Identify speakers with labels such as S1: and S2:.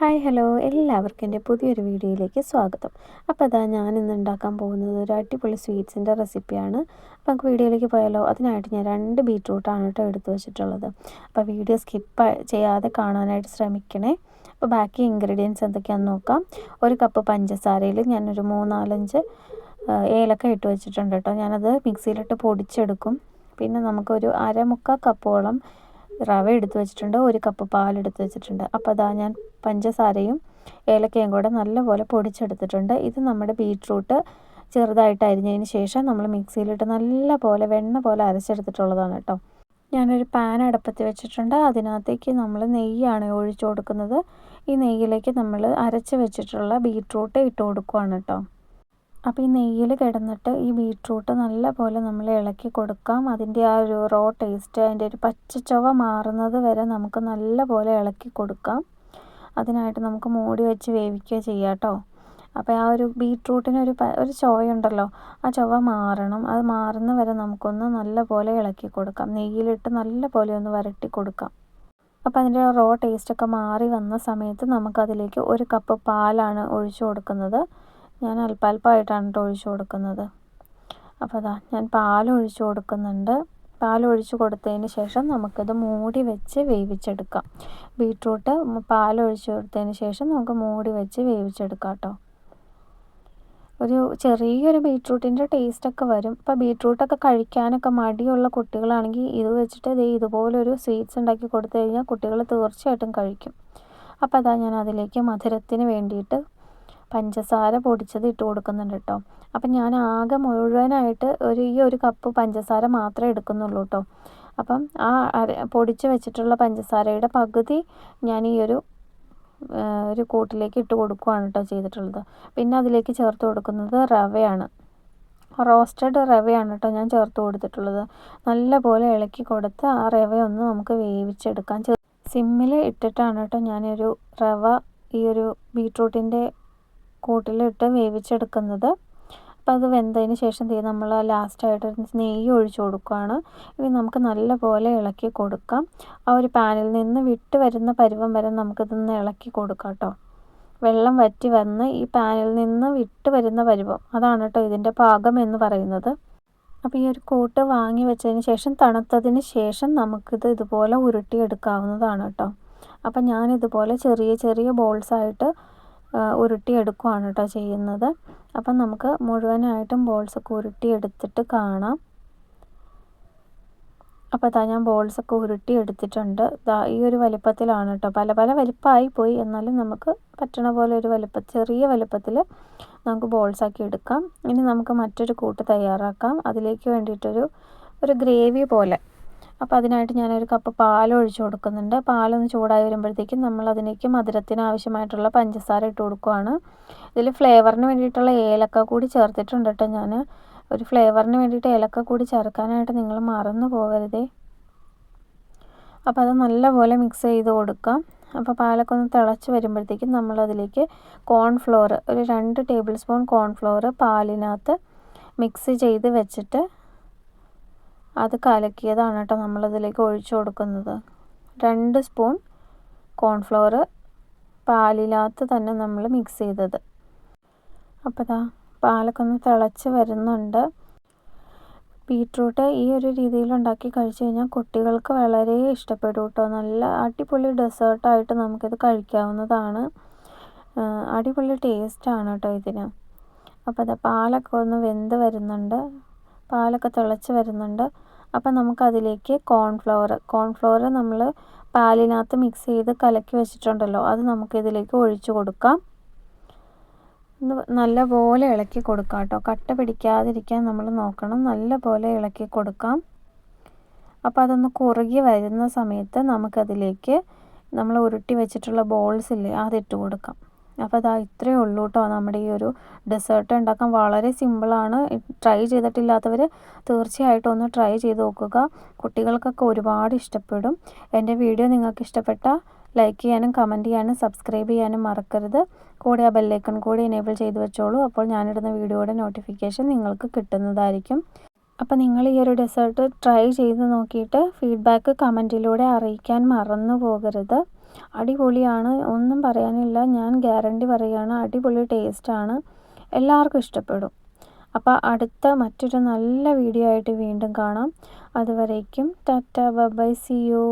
S1: Hi hello. എല്ലാവർക്കും എന്റെ പുതിയൊരു വീഡിയോയിലേക്ക് സ്വാഗതം. അപ്പോൾ അതാ ഇന്ന് ഉണ്ടാക്കാൻ പോകുന്നത് ഒരു അടിപൊളി സ്വീറ്റ്സിന്റെ റെസിപ്പിയാണ്. അപ്പോൾ നമുക്ക് വീഡിയോയിലേക്ക് പോയാലോ? അതിനായിട്ട് ഞാൻ രണ്ട് ബീറ്റ്റൂട്ടാണ് കേട്ടോ എടുത്തു വെച്ചിട്ടുള്ളത്. അപ്പോൾ വീഡിയോ സ്കിപ്പ് ചെയ്യാതെ കാണാനായിട്ട് ശ്രമിക്കണേ. അപ്പോൾ ബാക്കി ഇൻഗ്രീഡിയൻസ് എന്തൊക്കെയാണെന്ന് നോക്കാം. ഒരു കപ്പ് പഞ്ചസാരയിൽ ഞാനൊരു മൂന്നാലഞ്ച് ഏലക്ക ഇട്ട് വെച്ചിട്ടുണ്ട് കേട്ടോ. ഞാനത് മിക്സിയിലിട്ട് പൊടിച്ചെടുക്കും. പിന്നെ നമുക്കൊരു അരമുക്കാൽ കപ്പോളം റവ എടുത്ത് വെച്ചിട്ടുണ്ട് ഒരു കപ്പ് പാൽ എടുത്ത് വെച്ചിട്ടുണ്ട്. അപ്പോൾ അതാ ഞാൻ പഞ്ചസാരയും ഏലക്കയും കൂടെ നല്ലപോലെ പൊടിച്ചെടുത്തിട്ടുണ്ട്. ഇത് നമ്മുടെ ബീട്രൂട്ട് ചെറുതായിട്ട് അരിഞ്ഞതിന് ശേഷം നമ്മൾ മിക്സിയിലിട്ട് നല്ല പോലെ വെണ്ണ പോലെ അരച്ചെടുത്തിട്ടുള്ളതാണ് കേട്ടോ. ഞാനൊരു പാൻ അടപ്പത്തി വെച്ചിട്ടുണ്ട്. അതിനകത്തേക്ക് നമ്മൾ നെയ്യാണ് ഒഴിച്ചു കൊടുക്കുന്നത്. ഈ നെയ്യിലേക്ക് നമ്മൾ അരച്ച് വെച്ചിട്ടുള്ള ബീട്രൂട്ട് ഇട്ട് കൊടുക്കുവാണ് കേട്ടോ. അപ്പോൾ ഈ നെയ്യിൽ കിടന്നിട്ട് ഈ ബീട്രൂട്ട് നല്ല പോലെ നമ്മൾ ഇളക്കി കൊടുക്കാം. അതിന്റെ ആ ഒരു റോ ടേസ്റ്റ് അതിന്റെ ഒരു പച്ചച്ചൊവ മാറുന്നത് വരെ നമുക്ക് നല്ല പോലെ ഇളക്കി കൊടുക്കാം. അതിനായിട്ട് നമുക്ക് മൂടി വെച്ച് വേവിക്കുക ചെയ്യാം കേട്ടോ അപ്പോൾ ആ ഒരു ബീട്രൂട്ടിന് ഒരു ഒരു ചൊവയുണ്ടല്ലോ ആ ചൊവ മാറണം. അത് മാറുന്ന വരെ നമുക്കൊന്ന് നല്ല പോലെ ഇളക്കി കൊടുക്കാം. നെയ്യിലിട്ട് നല്ല പോലെ ഒന്ന് വരട്ടി കൊടുക്കാം. അപ്പോൾ അതിന്റെ റോ ടേസ്റ്റൊക്കെ മാറി വന്ന സമയത്ത് നമുക്കതിലേക്ക് ഒരു കപ്പ് പാലാണ് ഒഴിച്ചു കൊടുക്കുന്നത്. ഞാൻ അല്പാൽപ്പമായിട്ടാണ് കേട്ടോ ഒഴിച്ചു കൊടുക്കുന്നത്. അപ്പോൾ അതാ ഞാൻ പാൽ ഒഴിച്ചു കൊടുക്കുന്നുണ്ട്. പാൽ ഒഴിച്ചു കൊടുത്തതിന് ശേഷം നമുക്കത് മൂടി വെച്ച് വേവിച്ചെടുക്കാം. ബീട്രൂട്ട് പാൽ ഒഴിച്ചു കൊടുത്തതിന് ശേഷം നമുക്ക് മൂടി വെച്ച് വേവിച്ചെടുക്കാം കേട്ടോ. ഒരു ചെറിയൊരു ബീട്രൂട്ടിന്റെ ടേസ്റ്റൊക്കെ വരും. ഇപ്പോൾ ബീട്രൂട്ടൊക്കെ കഴിക്കാനൊക്കെ മടിയുള്ള കുട്ടികളാണെങ്കിൽ ഇത് വെച്ചിട്ട് ഇതേ ഇതുപോലൊരു സ്വീറ്റ്സ് ഉണ്ടാക്കി കൊടുത്തു കഴിഞ്ഞാൽ കുട്ടികൾ തീർച്ചയായിട്ടും കഴിക്കും. അപ്പോൾ അതാ ഞാൻ അതിലേക്ക് മധുരത്തിന് വേണ്ടിയിട്ട് പഞ്ചസാര പൊടിച്ചത് ഇട്ട് കൊടുക്കുന്നുണ്ട് കേട്ടോ. അപ്പം ഞാൻ ആകെ മുഴുവനായിട്ട് ഒരു ഈ ഒരു കപ്പ് പഞ്ചസാര മാത്രമേ എടുക്കുന്നുള്ളൂ കേട്ടോ. അപ്പം ആ പൊടിച്ച് വെച്ചിട്ടുള്ള പഞ്ചസാരയുടെ പകുതി ഞാൻ ഈ ഒരു ഒരു കൂട്ടിലേക്ക് ഇട്ട് കൊടുക്കുകയാണ് കേട്ടോ ചെയ്തിട്ടുള്ളത്. പിന്നെ അതിലേക്ക് ചേർത്ത് കൊടുക്കുന്നത് റവയാണ്. റോസ്റ്റഡ് റവയാണ് കേട്ടോ ഞാൻ ചേർത്ത് കൊടുത്തിട്ടുള്ളത്. നല്ലപോലെ ഇളക്കി കൊടുത്ത് ആ റവ ഒന്ന് നമുക്ക് വേവിച്ചെടുക്കാം. സിമ്മിൽ ഇട്ടിട്ടാണ് കേട്ടോ ഞാനൊരു റവ ഈ ഒരു ബീട്രൂട്ടിന്റെ കൂട്ടിലിട്ട് വേവിച്ചെടുക്കുന്നത്. അപ്പോൾ അത് വെന്തതിന് ശേഷം തീ നമ്മൾ ലാസ്റ്റായിട്ട് നെയ്യ് ഒഴിച്ച് കൊടുക്കുകയാണ് ഇനി നമുക്ക് നല്ല പോലെ ഇളക്കി കൊടുക്കാം. ആ ഒരു പാനിൽ നിന്ന് വിട്ട് വരുന്ന പരുവം വരെ നമുക്കിതൊന്ന് ഇളക്കി കൊടുക്കാം കേട്ടോ വെള്ളം വറ്റി വന്ന് ഈ പാനിൽ നിന്ന് വിട്ട് വരുന്ന പരുവം. അതാണ് കേട്ടോ ഇതിന്റെ പാകം എന്ന് പറയുന്നത്. അപ്പോൾ ഈ ഒരു കൂട്ട് വാങ്ങി വെച്ചതിന് ശേഷം തണുത്തതിന് ശേഷം നമുക്കിത് ഇതുപോലെ ഉരുട്ടിയെടുക്കാവുന്നതാണ് കേട്ടോ അപ്പം ഞാനിതുപോലെ ചെറിയ ചെറിയ ബോൾസായിട്ട് ഉരുട്ടിയെടുക്കുകയാണ് കേട്ടോ ചെയ്യുന്നത്. അപ്പം നമുക്ക് മുഴുവനായിട്ടും ബോൾസൊക്കെ ഉരുട്ടിയെടുത്തിട്ട് കാണാം. അപ്പോൾ അതാ ഞാൻ ബോൾസൊക്കെ ഉരുട്ടി എടുത്തിട്ടുണ്ട് ദാ ഈ ഒരു വലിപ്പത്തിലാണ് കേട്ടോ. പല പല വലിപ്പമായി പോയി. എന്നാലും നമുക്ക് പറ്റണ പോലെ ഒരു വലിപ്പ ചെറിയ വലിപ്പത്തിൽ നമുക്ക് ബോൾസാക്കി എടുക്കാം. ഇനി നമുക്ക് മറ്റൊരു കൂട്ട് തയ്യാറാക്കാം. അതിലേക്ക് വേണ്ടിയിട്ടൊരു ഒരു ഗ്രേവി പോലെ അപ്പോൾ അതിനായിട്ട് ഞാനൊരു കപ്പ് പാൽ ഒഴിച്ച് കൊടുക്കുന്നുണ്ട്. പാലൊന്ന് ചൂടായി വരുമ്പോഴത്തേക്കും നമ്മൾ അതിലേക്ക് മധുരത്തിന് ആവശ്യമായിട്ടുള്ള പഞ്ചസാര ഇട്ട് കൊടുക്കുകയാണ് ഇതിൽ ഫ്ലേവറിന് വേണ്ടിയിട്ടുള്ള ഏലക്ക കൂടി ചേർത്തിട്ടുണ്ട് കേട്ടോ ഞാൻ ഒരു ഫ്ലേവറിന് വേണ്ടിയിട്ട് ഏലക്ക കൂടി ചേർക്കാനായിട്ട് നിങ്ങൾ മറന്നു പോകരുതേ. അപ്പോൾ അത് നല്ലപോലെ മിക്സ് ചെയ്ത് കൊടുക്കാം. അപ്പോൾ പാലൊക്കെ ഒന്ന് തിളച്ച് വരുമ്പോഴത്തേക്കും നമ്മളതിലേക്ക് കോൺഫ്ലോർ ഒരു രണ്ട് ടേബിൾ സ്പൂൺ കോൺഫ്ലോർ പാലിനകത്ത് മിക്സ് ചെയ്ത് വെച്ചിട്ട് അത് കലക്കിയതാണ് കേട്ടോ നമ്മളതിലേക്ക് ഒഴിച്ചു കൊടുക്കുന്നത്. രണ്ട് സ്പൂൺ കോൺഫ്ലവർ പാലിനകത്ത് തന്നെ നമ്മൾ മിക്സ് ചെയ്തത്. അപ്പോൾ ഇതാ പാലൊക്കെ ഒന്ന് തിളച്ച് വരുന്നുണ്ട്. ബീട്രൂട്ട് ഈ ഒരു രീതിയിൽ ഉണ്ടാക്കി കഴിച്ചു കഴിഞ്ഞാൽ കുട്ടികൾക്ക് വളരെ ഇഷ്ടപ്പെടും കേട്ടോ. നല്ല അടിപൊളി ഡെസേർട്ടായിട്ട് നമുക്കിത് കഴിക്കാവുന്നതാണ്. അടിപൊളി ടേസ്റ്റാണ് കേട്ടോ ഇതിന്. അപ്പോൾ അതാ പാലൊക്കെ ഒന്ന് വെന്ത് വരുന്നുണ്ട്. പാലൊക്കെ തിളച്ച് വരുന്നുണ്ട്. അപ്പം നമുക്കതിലേക്ക് കോൺഫ്ലവർ കോൺഫ്ലവർ നമ്മൾ പാലിനകത്ത് മിക്സ് ചെയ്ത് കലക്കി വെച്ചിട്ടുണ്ടല്ലോ അത് നമുക്കിതിലേക്ക് ഒഴിച്ചു കൊടുക്കാം. നല്ലപോലെ ഇളക്കി കൊടുക്കാം കേട്ടോ. കട്ട പിടിക്കാതിരിക്കാൻ നമ്മൾ നോക്കണം. നല്ലപോലെ ഇളക്കി കൊടുക്കാം. അപ്പോൾ അതൊന്ന് കുറുകി വരുന്ന സമയത്ത് നമുക്കതിലേക്ക് നമ്മൾ ഉരുട്ടി വെച്ചിട്ടുള്ള ബോൾസ് ഇല്ലേ അതിട്ട് കൊടുക്കാം. അപ്പോൾ അതാ ഇത്രയേ ഉള്ളൂ കേട്ടോ നമ്മുടെ ഈ ഒരു ഡെസേർട്ട് ഉണ്ടാക്കാൻ. വളരെ സിമ്പിളാണ് ട്രൈ ചെയ്തിട്ടില്ലാത്തവർ തീർച്ചയായിട്ടും ഒന്ന് ട്രൈ ചെയ്ത് നോക്കുക. കുട്ടികൾക്കൊക്കെ ഒരുപാട് ഇഷ്ടപ്പെടും. എന്റെ വീഡിയോ നിങ്ങൾക്ക് ഇഷ്ടപ്പെട്ട ലൈക്ക് ചെയ്യാനും കമന്റ് ചെയ്യാനും സബ്സ്ക്രൈബ് ചെയ്യാനും മറക്കരുത്. കൂടെ ആ ബെല്ലൈക്കൺ കൂടി എനേബിൾ ചെയ്ത് വെച്ചോളൂ. അപ്പോൾ ഞാനിടുന്ന വീഡിയോയുടെ നോട്ടിഫിക്കേഷൻ നിങ്ങൾക്ക് കിട്ടുന്നതായിരിക്കും. അപ്പോൾ നിങ്ങൾ ഈ ഒരു ഡെസേർട്ട് ട്രൈ ചെയ്ത് നോക്കിയിട്ട് ഫീഡ്ബാക്ക് കമന്റിലൂടെ അറിയിക്കാൻ മറന്നു പോകരുത്. അടിപൊളിയാണ്. ഒന്നും പറയാനില്ല. ഞാൻ ഗ്യാരണ്ടി പറയുകയാണ്. അടിപൊളി ടേസ്റ്റാണ്. എല്ലാവർക്കും ഇഷ്ടപ്പെടും. അപ്പോൾ അടുത്ത മറ്റൊരു നല്ല വീഡിയോ ആയിട്ട് വീണ്ടും കാണാം. അതുവരേക്കും ടാറ്റ. By C U